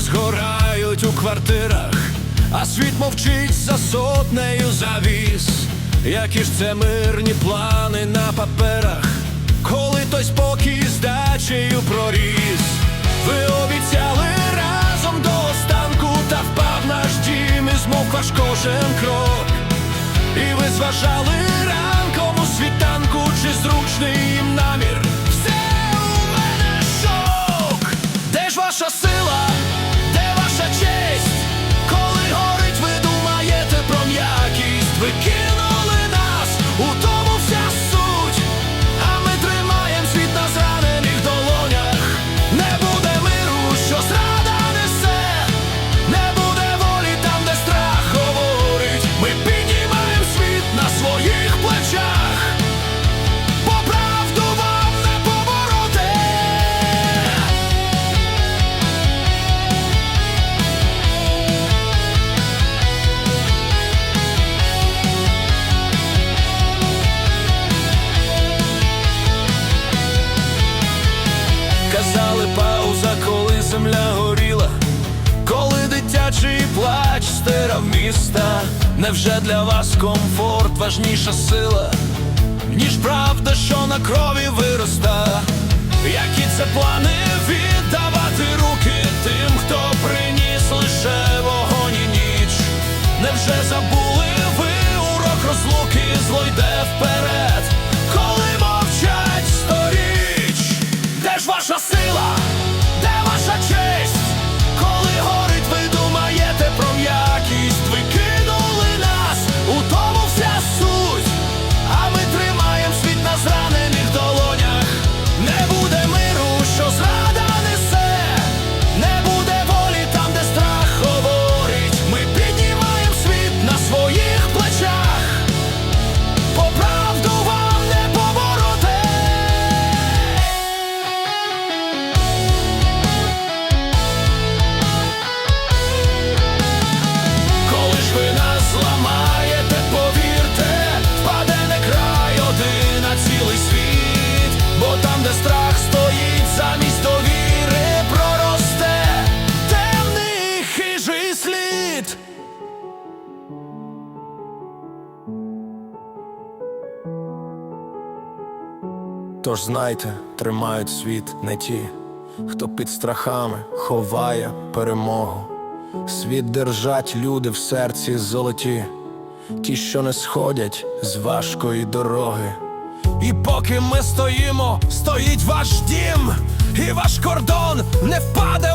згорають у квартирах, а світ мовчить за сотнею завіс. Які ж це мирні плани на паперах, коли той спокій з дачею проріс. Ви обіцяли разом до останку, та впав наш дім і змов ваш кожен крок. І ви зважали ранком у світанку, чи зручний їм намір. Все у мене шок. Де ж ваша Казали пауза, коли земля горіла, коли дитячий плач стирав міста. Невже для вас комфорт важніша сила, ніж правда, що на крові вироста? Які це плани віддавати Тож знайте, тримають світ не ті, хто під страхами ховає перемогу. Світ держать люди в серці золоті, ті, що не сходять з важкої дороги. І поки ми стоїмо, стоїть ваш дім, і ваш кордон не впаде